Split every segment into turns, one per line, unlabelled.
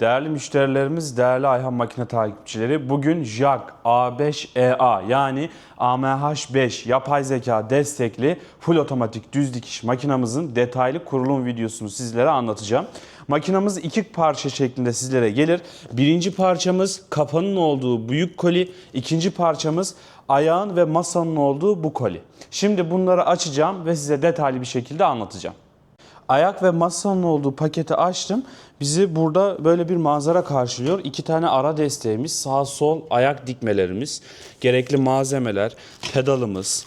Değerli müşterilerimiz, değerli Ayhan makine takipçileri bugün JAK A5EA yani AMH5 yapay zeka destekli full otomatik düz dikiş makinamızın detaylı kurulum videosunu sizlere anlatacağım. Makinamız iki parça şeklinde sizlere gelir. Birinci parçamız kafanın olduğu büyük koli, ikinci parçamız ayağın ve masanın olduğu bu koli. Şimdi bunları açacağım ve size detaylı bir şekilde anlatacağım. Ayak ve masanın olduğu paketi açtım. Bizi burada böyle bir manzara karşılıyor. İki tane ara desteğimiz, sağ sol ayak dikmelerimiz, gerekli malzemeler, pedalımız,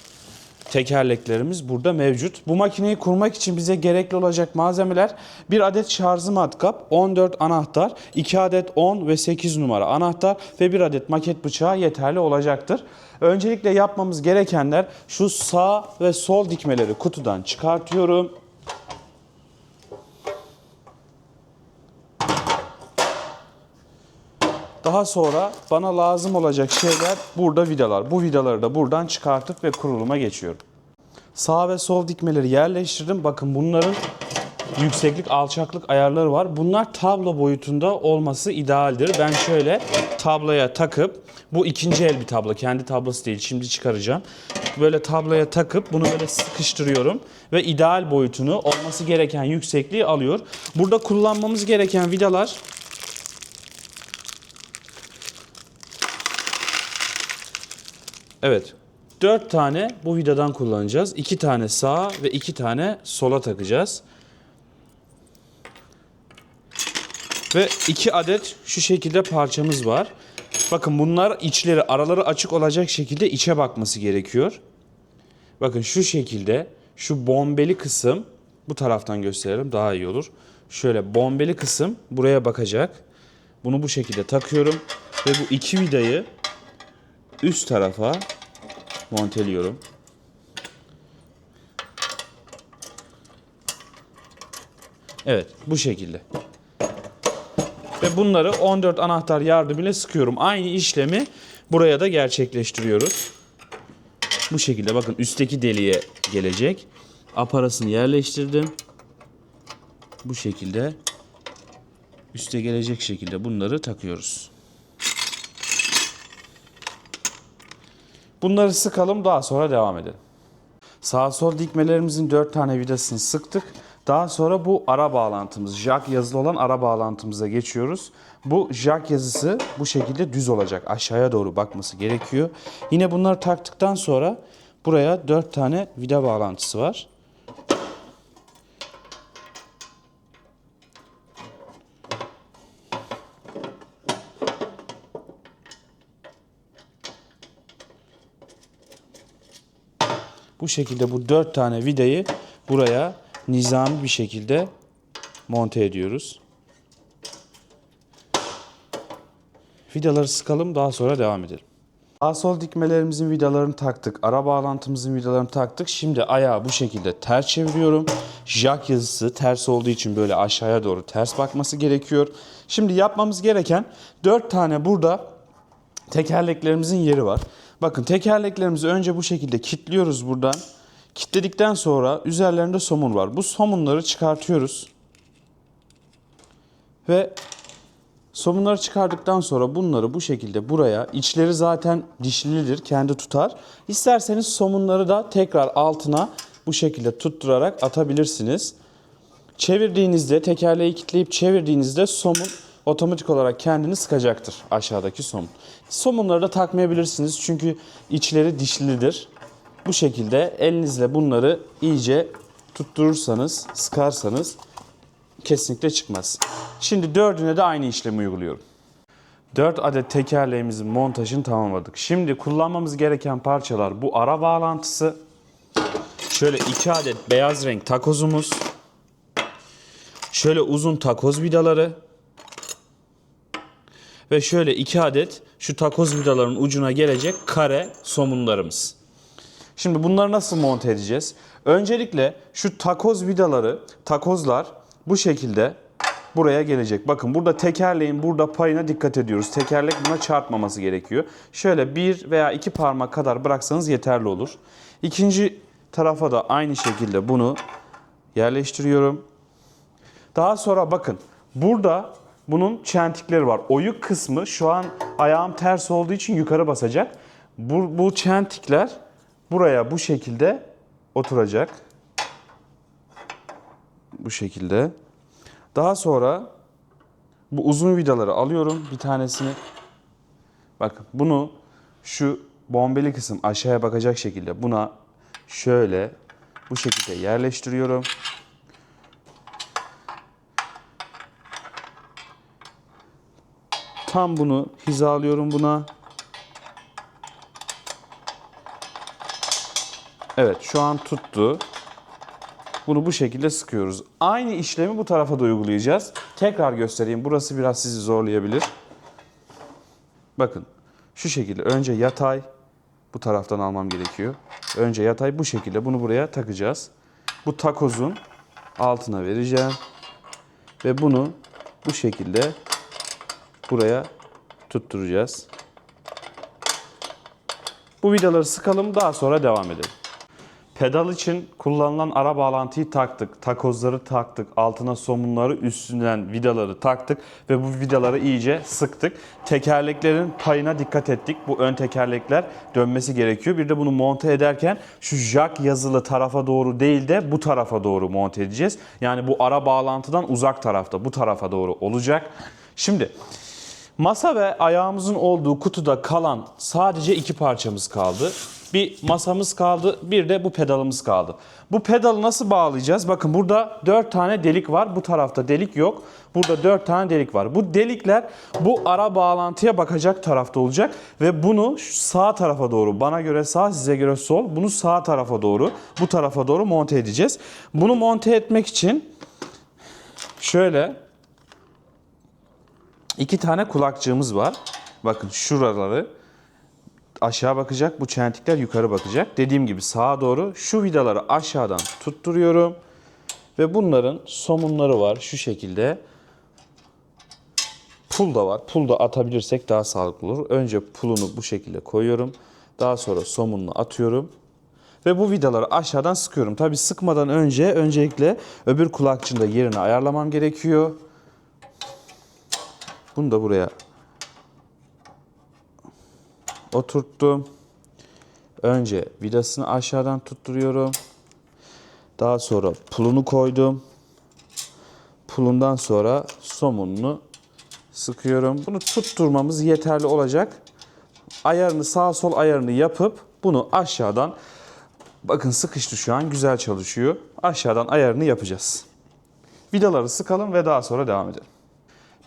tekerleklerimiz burada mevcut. Bu makineyi kurmak için bize gerekli olacak malzemeler bir adet şarjı matkap, 14 anahtar, 2 adet 10 ve 8 numara anahtar ve bir adet maket bıçağı yeterli olacaktır. Öncelikle yapmamız gerekenler şu sağ ve sol dikmeleri kutudan çıkartıyorum. Daha sonra bana lazım olacak şeyler burada vidalar. Bu vidaları da buradan çıkartıp ve kuruluma geçiyorum. Sağ ve sol dikmeleri yerleştirdim. Bakın bunların yükseklik alçaklık ayarları var. Bunlar tablo boyutunda olması idealdir. Ben şöyle tabloya takıp bu ikinci el bir tablo. Kendi tablosu değil. Şimdi çıkaracağım. Böyle tabloya takıp bunu böyle sıkıştırıyorum ve ideal boyutunu olması gereken yüksekliği alıyor. Burada kullanmamız gereken vidalar Evet. 4 tane bu vidadan kullanacağız. 2 tane sağa ve 2 tane sola takacağız. Ve 2 adet şu şekilde parçamız var. Bakın bunlar içleri, araları açık olacak şekilde içe bakması gerekiyor. Bakın şu şekilde şu bombeli kısım bu taraftan gösterelim daha iyi olur. Şöyle bombeli kısım buraya bakacak. Bunu bu şekilde takıyorum ve bu iki vidayı üst tarafa monteliyorum. Evet bu şekilde. Ve bunları 14 anahtar yardımıyla sıkıyorum. Aynı işlemi buraya da gerçekleştiriyoruz. Bu şekilde bakın üstteki deliğe gelecek. Aparasını yerleştirdim. Bu şekilde üste gelecek şekilde bunları takıyoruz. Bunları sıkalım daha sonra devam edelim. Sağ sol dikmelerimizin 4 tane vidasını sıktık. Daha sonra bu ara bağlantımız, jack yazılı olan ara bağlantımıza geçiyoruz. Bu jack yazısı bu şekilde düz olacak. Aşağıya doğru bakması gerekiyor. Yine bunları taktıktan sonra buraya 4 tane vida bağlantısı var. Bu şekilde bu dört tane vidayı buraya nizami bir şekilde monte ediyoruz. Vidaları sıkalım daha sonra devam edelim. Sağ sol dikmelerimizin vidalarını taktık. Ara bağlantımızın vidalarını taktık. Şimdi ayağı bu şekilde ters çeviriyorum. Jack yazısı ters olduğu için böyle aşağıya doğru ters bakması gerekiyor. Şimdi yapmamız gereken 4 tane burada tekerleklerimizin yeri var. Bakın tekerleklerimizi önce bu şekilde kilitliyoruz buradan. Kilitledikten sonra üzerlerinde somun var. Bu somunları çıkartıyoruz. Ve somunları çıkardıktan sonra bunları bu şekilde buraya, içleri zaten dişlidir, kendi tutar. İsterseniz somunları da tekrar altına bu şekilde tutturarak atabilirsiniz. Çevirdiğinizde, tekerleği kilitleyip çevirdiğinizde somun otomatik olarak kendini sıkacaktır aşağıdaki somun. Somunları da takmayabilirsiniz çünkü içleri dişlidir. Bu şekilde elinizle bunları iyice tutturursanız, sıkarsanız kesinlikle çıkmaz. Şimdi dördüne de aynı işlemi uyguluyorum. 4 adet tekerleğimizin montajını tamamladık. Şimdi kullanmamız gereken parçalar bu ara bağlantısı. Şöyle 2 adet beyaz renk takozumuz. Şöyle uzun takoz vidaları. Ve şöyle 2 adet şu takoz vidaların ucuna gelecek kare somunlarımız. Şimdi bunları nasıl monte edeceğiz? Öncelikle şu takoz vidaları, takozlar bu şekilde buraya gelecek. Bakın burada tekerleğin burada payına dikkat ediyoruz. Tekerlek buna çarpmaması gerekiyor. Şöyle bir veya iki parmak kadar bıraksanız yeterli olur. İkinci tarafa da aynı şekilde bunu yerleştiriyorum. Daha sonra bakın burada bunun çentikleri var. Oyuk kısmı şu an ayağım ters olduğu için yukarı basacak. Bu, bu çentikler buraya bu şekilde oturacak. Bu şekilde. Daha sonra bu uzun vidaları alıyorum bir tanesini. Bakın bunu şu bombeli kısım aşağıya bakacak şekilde buna şöyle bu şekilde yerleştiriyorum. Tam bunu hizalıyorum buna. Evet şu an tuttu. Bunu bu şekilde sıkıyoruz. Aynı işlemi bu tarafa da uygulayacağız. Tekrar göstereyim. Burası biraz sizi zorlayabilir. Bakın şu şekilde önce yatay bu taraftan almam gerekiyor. Önce yatay bu şekilde bunu buraya takacağız. Bu takozun altına vereceğim. Ve bunu bu şekilde buraya tutturacağız. Bu vidaları sıkalım daha sonra devam edelim. Pedal için kullanılan ara bağlantıyı taktık. Takozları taktık. Altına somunları, üstünden vidaları taktık ve bu vidaları iyice sıktık. Tekerleklerin payına dikkat ettik. Bu ön tekerlekler dönmesi gerekiyor. Bir de bunu monte ederken şu jack yazılı tarafa doğru değil de bu tarafa doğru monte edeceğiz. Yani bu ara bağlantıdan uzak tarafta, bu tarafa doğru olacak. Şimdi Masa ve ayağımızın olduğu kutuda kalan sadece iki parçamız kaldı. Bir masamız kaldı, bir de bu pedalımız kaldı. Bu pedalı nasıl bağlayacağız? Bakın burada 4 tane delik var. Bu tarafta delik yok. Burada 4 tane delik var. Bu delikler bu ara bağlantıya bakacak tarafta olacak ve bunu sağ tarafa doğru, bana göre sağ, size göre sol, bunu sağ tarafa doğru, bu tarafa doğru monte edeceğiz. Bunu monte etmek için şöyle İki tane kulakçığımız var. Bakın şuraları aşağı bakacak. Bu çentikler yukarı bakacak. Dediğim gibi sağa doğru şu vidaları aşağıdan tutturuyorum. Ve bunların somunları var şu şekilde. Pul da var. Pul da atabilirsek daha sağlıklı olur. Önce pulunu bu şekilde koyuyorum. Daha sonra somununu atıyorum. Ve bu vidaları aşağıdan sıkıyorum. Tabi sıkmadan önce öncelikle öbür kulakçığın da yerini ayarlamam gerekiyor. Bunu da buraya oturttum. Önce vidasını aşağıdan tutturuyorum. Daha sonra pulunu koydum. Pulundan sonra somununu sıkıyorum. Bunu tutturmamız yeterli olacak. Ayarını sağ sol ayarını yapıp bunu aşağıdan bakın sıkıştı şu an güzel çalışıyor. Aşağıdan ayarını yapacağız. Vidaları sıkalım ve daha sonra devam edelim.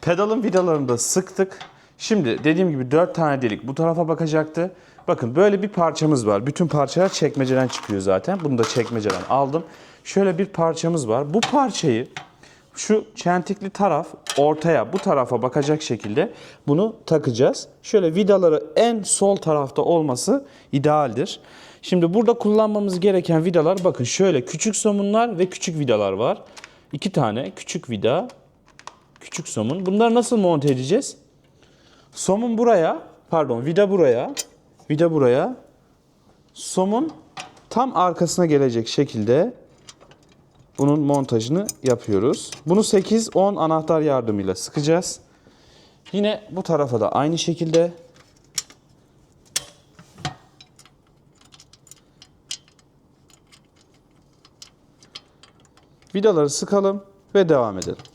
Pedalın vidalarını da sıktık. Şimdi dediğim gibi 4 tane delik bu tarafa bakacaktı. Bakın böyle bir parçamız var. Bütün parçalar çekmeceden çıkıyor zaten. Bunu da çekmeceden aldım. Şöyle bir parçamız var. Bu parçayı şu çentikli taraf ortaya bu tarafa bakacak şekilde bunu takacağız. Şöyle vidaları en sol tarafta olması idealdir. Şimdi burada kullanmamız gereken vidalar bakın şöyle küçük somunlar ve küçük vidalar var. İki tane küçük vida küçük somun. Bunları nasıl monte edeceğiz? Somun buraya, pardon vida buraya, vida buraya. Somun tam arkasına gelecek şekilde bunun montajını yapıyoruz. Bunu 8-10 anahtar yardımıyla sıkacağız. Yine bu tarafa da aynı şekilde vidaları sıkalım ve devam edelim.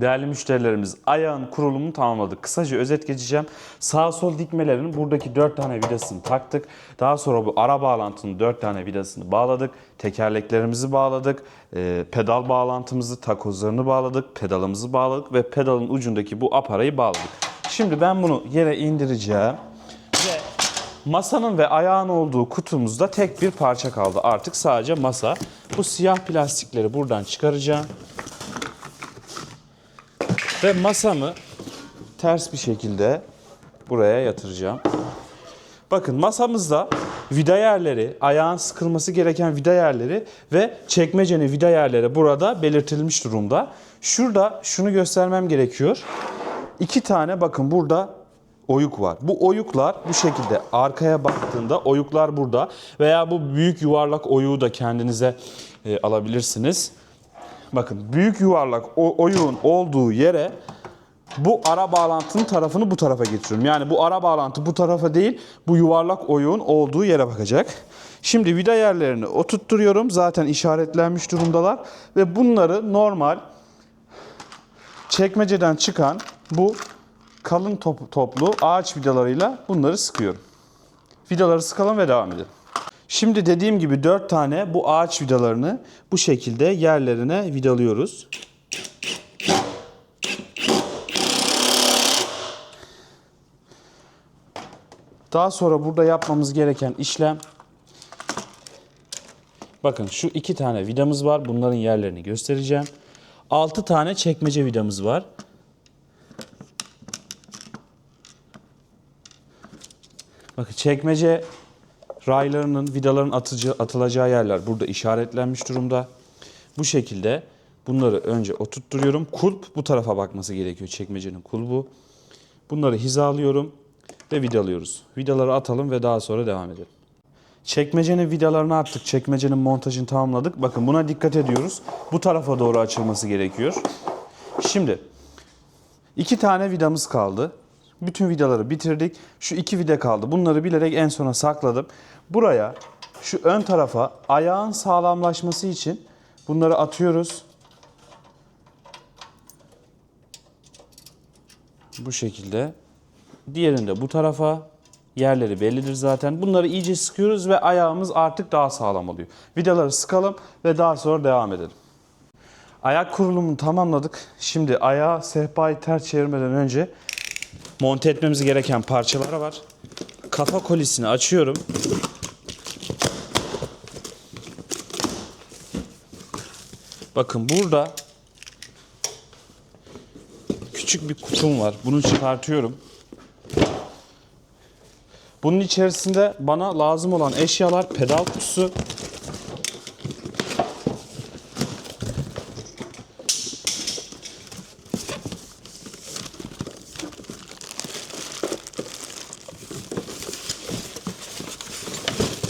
Değerli müşterilerimiz ayağın kurulumunu tamamladık. Kısaca özet geçeceğim. Sağ sol dikmelerinin buradaki 4 tane vidasını taktık. Daha sonra bu ara bağlantının 4 tane vidasını bağladık. Tekerleklerimizi bağladık. E, pedal bağlantımızı, takozlarını bağladık. Pedalımızı bağladık ve pedalın ucundaki bu aparayı bağladık. Şimdi ben bunu yere indireceğim. Ve masanın ve ayağın olduğu kutumuzda tek bir parça kaldı. Artık sadece masa. Bu siyah plastikleri buradan çıkaracağım. Ve masamı ters bir şekilde buraya yatıracağım. Bakın masamızda vida yerleri, ayağın sıkılması gereken vida yerleri ve çekmecenin vida yerleri burada belirtilmiş durumda. Şurada şunu göstermem gerekiyor. İki tane bakın burada oyuk var. Bu oyuklar bu şekilde arkaya baktığında oyuklar burada veya bu büyük yuvarlak oyuğu da kendinize e, alabilirsiniz. Bakın büyük yuvarlak o oyuğun olduğu yere bu ara bağlantının tarafını bu tarafa getiriyorum. Yani bu ara bağlantı bu tarafa değil, bu yuvarlak oyuğun olduğu yere bakacak. Şimdi vida yerlerini oturtturuyorum. Zaten işaretlenmiş durumdalar. Ve bunları normal çekmeceden çıkan bu kalın top- toplu ağaç vidalarıyla bunları sıkıyorum. Vidaları sıkalım ve devam edelim. Şimdi dediğim gibi 4 tane bu ağaç vidalarını bu şekilde yerlerine vidalıyoruz. Daha sonra burada yapmamız gereken işlem Bakın şu iki tane vidamız var. Bunların yerlerini göstereceğim. 6 tane çekmece vidamız var. Bakın çekmece raylarının, vidaların atıcı, atılacağı yerler burada işaretlenmiş durumda. Bu şekilde bunları önce oturtturuyorum. Kulp bu tarafa bakması gerekiyor. Çekmecenin kulbu. Bunları hizalıyorum ve vidalıyoruz. Vidaları atalım ve daha sonra devam edelim. Çekmecenin vidalarını attık. Çekmecenin montajını tamamladık. Bakın buna dikkat ediyoruz. Bu tarafa doğru açılması gerekiyor. Şimdi iki tane vidamız kaldı. Bütün vidaları bitirdik. Şu iki vida kaldı. Bunları bilerek en sona sakladım. Buraya şu ön tarafa ayağın sağlamlaşması için bunları atıyoruz. Bu şekilde. Diğerini de bu tarafa. Yerleri bellidir zaten. Bunları iyice sıkıyoruz ve ayağımız artık daha sağlam oluyor. Vidaları sıkalım ve daha sonra devam edelim. Ayak kurulumunu tamamladık. Şimdi ayağı sehpayı ters çevirmeden önce monte etmemiz gereken parçalar var. Kafa kolisini açıyorum. Bakın burada küçük bir kutum var. Bunu çıkartıyorum. Bunun içerisinde bana lazım olan eşyalar pedal kutusu,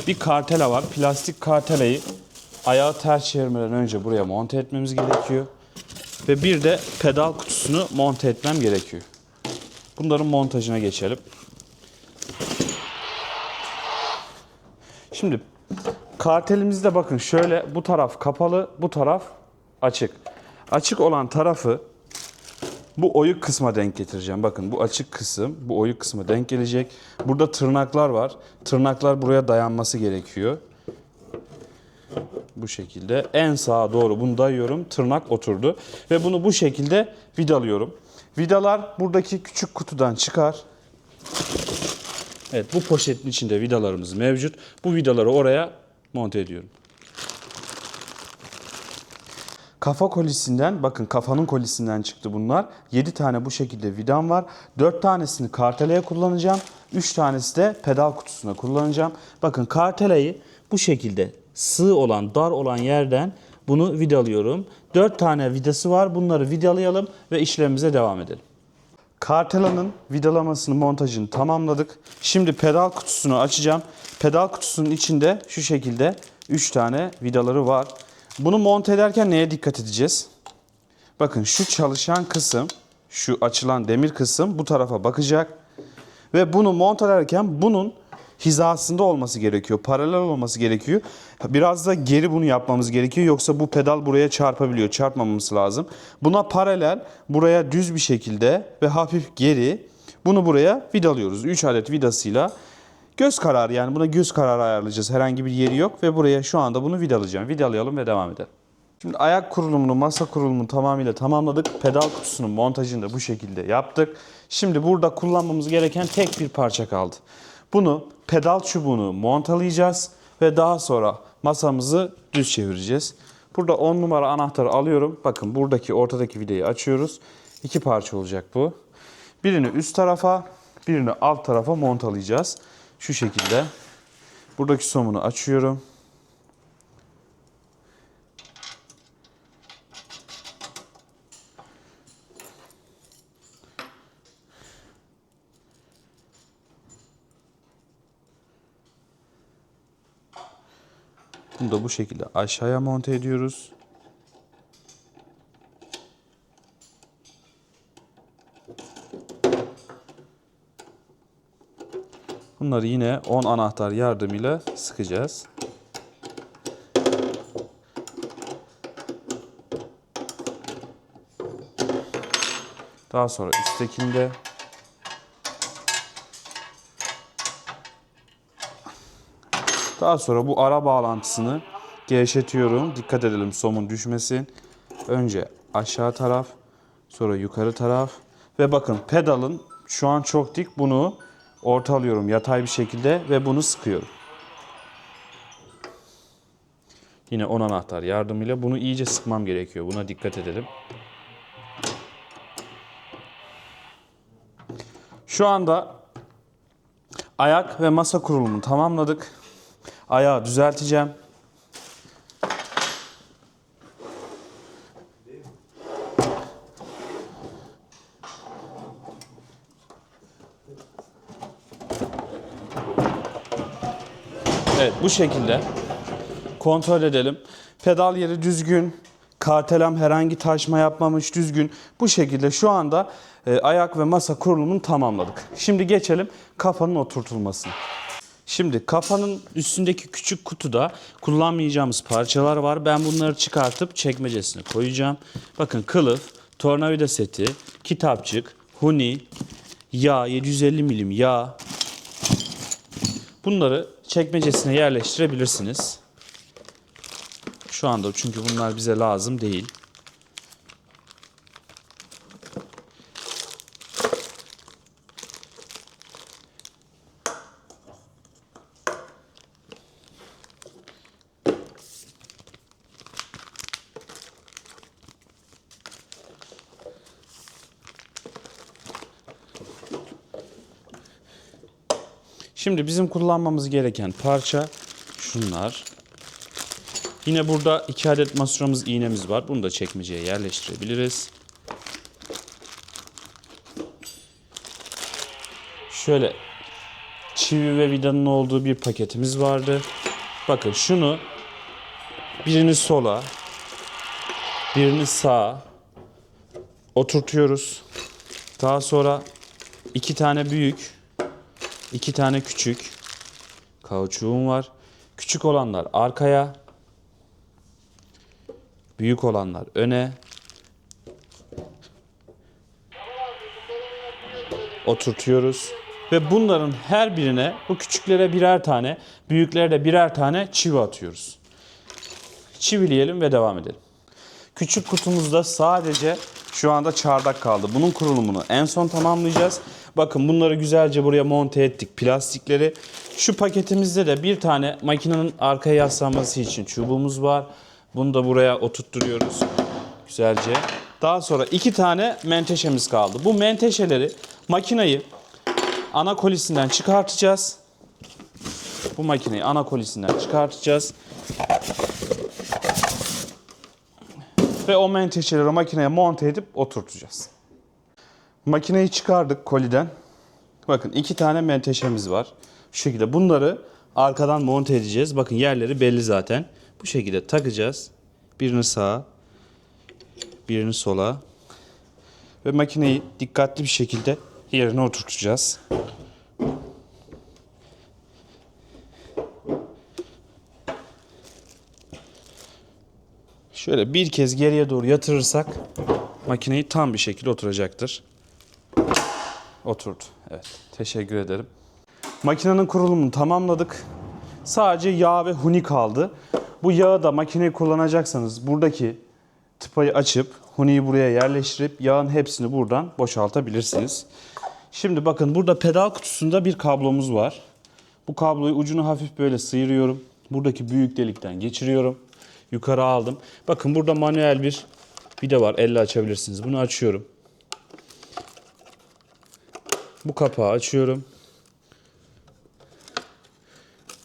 bir kartela var. Plastik kartelayı ayağı ters çevirmeden önce buraya monte etmemiz gerekiyor. Ve bir de pedal kutusunu monte etmem gerekiyor. Bunların montajına geçelim. Şimdi kartelimizde bakın şöyle bu taraf kapalı, bu taraf açık. Açık olan tarafı bu oyuk kısma denk getireceğim. Bakın bu açık kısım bu oyuk kısma denk gelecek. Burada tırnaklar var. Tırnaklar buraya dayanması gerekiyor. Bu şekilde en sağa doğru bunu dayıyorum. Tırnak oturdu. Ve bunu bu şekilde vidalıyorum. Vidalar buradaki küçük kutudan çıkar. Evet bu poşetin içinde vidalarımız mevcut. Bu vidaları oraya monte ediyorum. Kafa kolisinden bakın kafanın kolisinden çıktı bunlar. 7 tane bu şekilde vidam var. 4 tanesini karteleye kullanacağım. 3 tanesi de pedal kutusuna kullanacağım. Bakın kartelayı bu şekilde sığ olan dar olan yerden bunu vidalıyorum. 4 tane vidası var. Bunları vidalayalım ve işlemimize devam edelim. Kartelanın vidalamasını, montajını tamamladık. Şimdi pedal kutusunu açacağım. Pedal kutusunun içinde şu şekilde 3 tane vidaları var. Bunu monte ederken neye dikkat edeceğiz? Bakın şu çalışan kısım, şu açılan demir kısım bu tarafa bakacak. Ve bunu monte ederken bunun hizasında olması gerekiyor. Paralel olması gerekiyor. Biraz da geri bunu yapmamız gerekiyor. Yoksa bu pedal buraya çarpabiliyor. Çarpmamamız lazım. Buna paralel buraya düz bir şekilde ve hafif geri bunu buraya vidalıyoruz. 3 adet vidasıyla göz kararı yani buna göz kararı ayarlayacağız. Herhangi bir yeri yok ve buraya şu anda bunu vidalayacağım. Vidalayalım ve devam edelim. Şimdi ayak kurulumunu, masa kurulumunu tamamıyla tamamladık. Pedal kutusunun montajını da bu şekilde yaptık. Şimdi burada kullanmamız gereken tek bir parça kaldı. Bunu pedal çubuğunu montalayacağız ve daha sonra masamızı düz çevireceğiz. Burada 10 numara anahtarı alıyorum. Bakın buradaki ortadaki vidayı açıyoruz. İki parça olacak bu. Birini üst tarafa, birini alt tarafa montalayacağız. Şu şekilde. Buradaki somunu açıyorum. Bunu da bu şekilde aşağıya monte ediyoruz. Bunları yine 10 anahtar yardımıyla sıkacağız. Daha sonra üsttekinde Daha sonra bu ara bağlantısını gevşetiyorum. Dikkat edelim somun düşmesin. Önce aşağı taraf, sonra yukarı taraf ve bakın pedalın şu an çok dik. Bunu ortalıyorum yatay bir şekilde ve bunu sıkıyorum. Yine 10 anahtar yardımıyla bunu iyice sıkmam gerekiyor. Buna dikkat edelim. Şu anda ayak ve masa kurulumunu tamamladık. Ayağı düzelteceğim. Evet bu şekilde kontrol edelim. Pedal yeri düzgün. Kartelem herhangi taşma yapmamış düzgün. Bu şekilde şu anda e, ayak ve masa kurulumunu tamamladık. Şimdi geçelim kafanın oturtulmasına. Şimdi kafanın üstündeki küçük kutuda kullanmayacağımız parçalar var. Ben bunları çıkartıp çekmecesine koyacağım. Bakın kılıf, tornavida seti, kitapçık, huni, yağ, 750 milim yağ. Bunları çekmecesine yerleştirebilirsiniz. Şu anda çünkü bunlar bize lazım değil. Şimdi bizim kullanmamız gereken parça şunlar. Yine burada iki adet masuramız, iğnemiz var. Bunu da çekmeceye yerleştirebiliriz. Şöyle çivi ve vidanın olduğu bir paketimiz vardı. Bakın şunu birini sola, birini sağa oturtuyoruz. Daha sonra iki tane büyük, iki tane küçük kauçuğum var. Küçük olanlar arkaya, büyük olanlar öne. Oturtuyoruz. Ve bunların her birine bu küçüklere birer tane, büyüklere birer tane çivi atıyoruz. Çivileyelim ve devam edelim. Küçük kutumuzda sadece şu anda çardak kaldı. Bunun kurulumunu en son tamamlayacağız. Bakın bunları güzelce buraya monte ettik plastikleri. Şu paketimizde de bir tane makinenin arkaya yaslanması için çubuğumuz var. Bunu da buraya oturtturuyoruz güzelce. Daha sonra iki tane menteşemiz kaldı. Bu menteşeleri makineyi ana kolisinden çıkartacağız. Bu makineyi ana kolisinden çıkartacağız. Ve o menteşeleri makineye monte edip oturtacağız. Makineyi çıkardık koliden. Bakın iki tane menteşemiz var. Şu şekilde bunları arkadan monte edeceğiz. Bakın yerleri belli zaten. Bu şekilde takacağız. Birini sağa, birini sola. Ve makineyi dikkatli bir şekilde yerine oturtacağız. Şöyle bir kez geriye doğru yatırırsak makineyi tam bir şekilde oturacaktır. Oturdu. Evet. Teşekkür ederim. Makinenin kurulumunu tamamladık. Sadece yağ ve huni kaldı. Bu yağı da makineyi kullanacaksanız buradaki tıpayı açıp huniyi buraya yerleştirip yağın hepsini buradan boşaltabilirsiniz. Şimdi bakın burada pedal kutusunda bir kablomuz var. Bu kabloyu ucunu hafif böyle sıyırıyorum. Buradaki büyük delikten geçiriyorum. Yukarı aldım. Bakın burada manuel bir vida var. Elle açabilirsiniz. Bunu açıyorum. Bu kapağı açıyorum.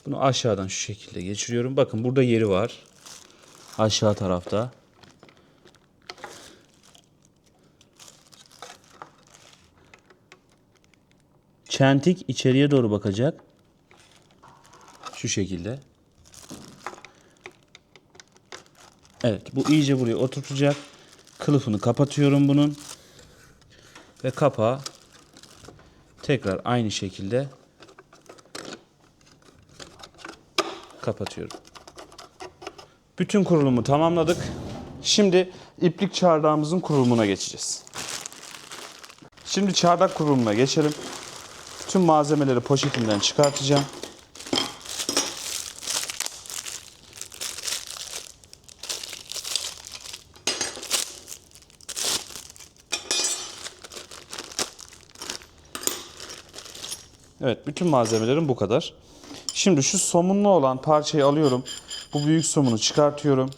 Bunu aşağıdan şu şekilde geçiriyorum. Bakın burada yeri var. Aşağı tarafta. Çentik içeriye doğru bakacak. Şu şekilde. Evet bu iyice buraya oturtacak. Kılıfını kapatıyorum bunun. Ve kapağı tekrar aynı şekilde kapatıyorum. Bütün kurulumu tamamladık. Şimdi iplik çardağımızın kurulumuna geçeceğiz. Şimdi çardak kurulumuna geçelim. Tüm malzemeleri poşetinden çıkartacağım. Bütün malzemelerim bu kadar. Şimdi şu somunlu olan parçayı alıyorum. Bu büyük somunu çıkartıyorum.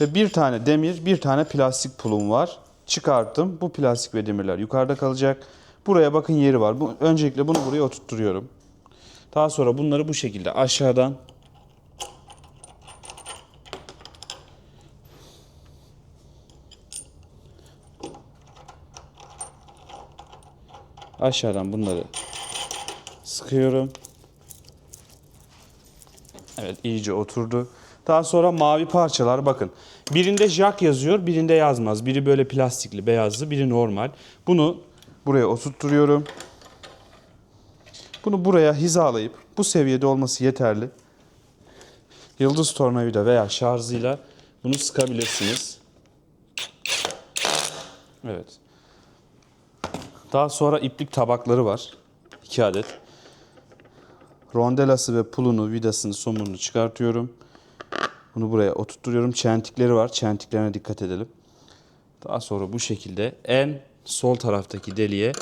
Ve bir tane demir, bir tane plastik pulum var. Çıkarttım. Bu plastik ve demirler yukarıda kalacak. Buraya bakın yeri var. Bu, öncelikle bunu buraya oturtturuyorum. Daha sonra bunları bu şekilde aşağıdan aşağıdan bunları sıkıyorum. Evet iyice oturdu. Daha sonra mavi parçalar bakın. Birinde Jack yazıyor, birinde yazmaz. Biri böyle plastikli, beyazlı, biri normal. Bunu buraya oturtturuyorum. Bunu buraya hizalayıp bu seviyede olması yeterli. Yıldız tornavida veya şarjıyla bunu sıkabilirsiniz. Evet. Daha sonra iplik tabakları var. 2 adet. Rondelası ve pulunu, vidasını, somununu çıkartıyorum. Bunu buraya oturtturuyorum. Çentikleri var. Çentiklerine dikkat edelim. Daha sonra bu şekilde en sol taraftaki deliğe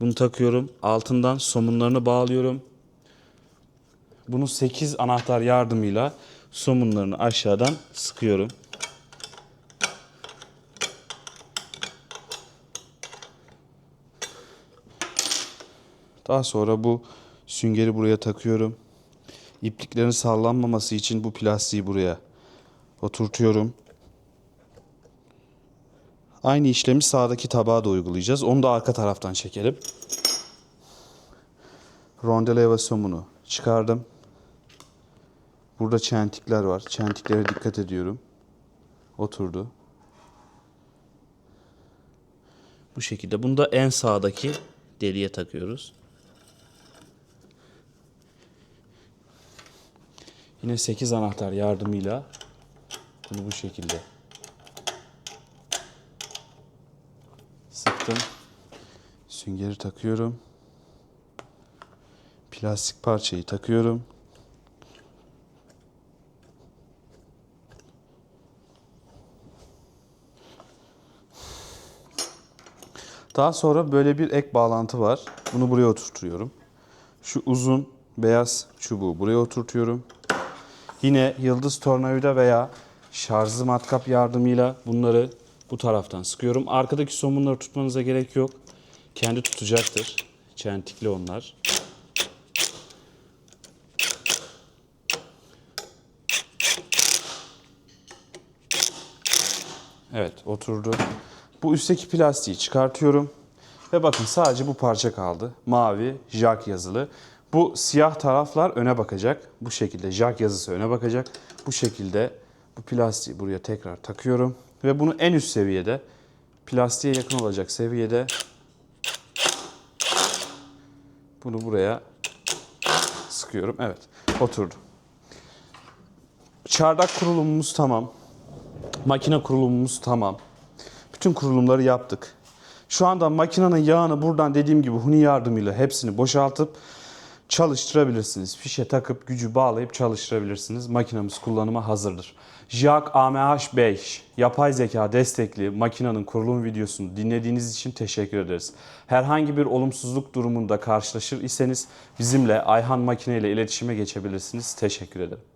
bunu takıyorum. Altından somunlarını bağlıyorum. Bunu 8 anahtar yardımıyla somunlarını aşağıdan sıkıyorum. Daha sonra bu süngeri buraya takıyorum. İpliklerin sallanmaması için bu plastiği buraya oturtuyorum. Aynı işlemi sağdaki tabağa da uygulayacağız. Onu da arka taraftan çekelim. Rondele ve somunu çıkardım. Burada çentikler var. Çentiklere dikkat ediyorum. Oturdu. Bu şekilde. Bunu da en sağdaki deliğe takıyoruz. Yine 8 anahtar yardımıyla bunu bu şekilde sıktım. Süngeri takıyorum. Plastik parçayı takıyorum. Daha sonra böyle bir ek bağlantı var. Bunu buraya oturtuyorum. Şu uzun beyaz çubuğu buraya oturtuyorum. Yine yıldız tornavida veya şarjlı matkap yardımıyla bunları bu taraftan sıkıyorum. Arkadaki somunları tutmanıza gerek yok. Kendi tutacaktır. Çentikli onlar. Evet oturdu. Bu üstteki plastiği çıkartıyorum. Ve bakın sadece bu parça kaldı. Mavi, Jack yazılı. Bu siyah taraflar öne bakacak. Bu şekilde Jack yazısı öne bakacak. Bu şekilde bu plastiği buraya tekrar takıyorum. Ve bunu en üst seviyede, plastiğe yakın olacak seviyede bunu buraya sıkıyorum. Evet, oturdu. Çardak kurulumumuz tamam. Makine kurulumumuz tamam. Bütün kurulumları yaptık. Şu anda makinenin yağını buradan dediğim gibi huni yardımıyla hepsini boşaltıp çalıştırabilirsiniz. Fişe takıp gücü bağlayıp çalıştırabilirsiniz. Makinemiz kullanıma hazırdır. Jack AMH5 yapay zeka destekli makinenin kurulum videosunu dinlediğiniz için teşekkür ederiz. Herhangi bir olumsuzluk durumunda karşılaşır iseniz bizimle Ayhan Makine ile iletişime geçebilirsiniz. Teşekkür ederim.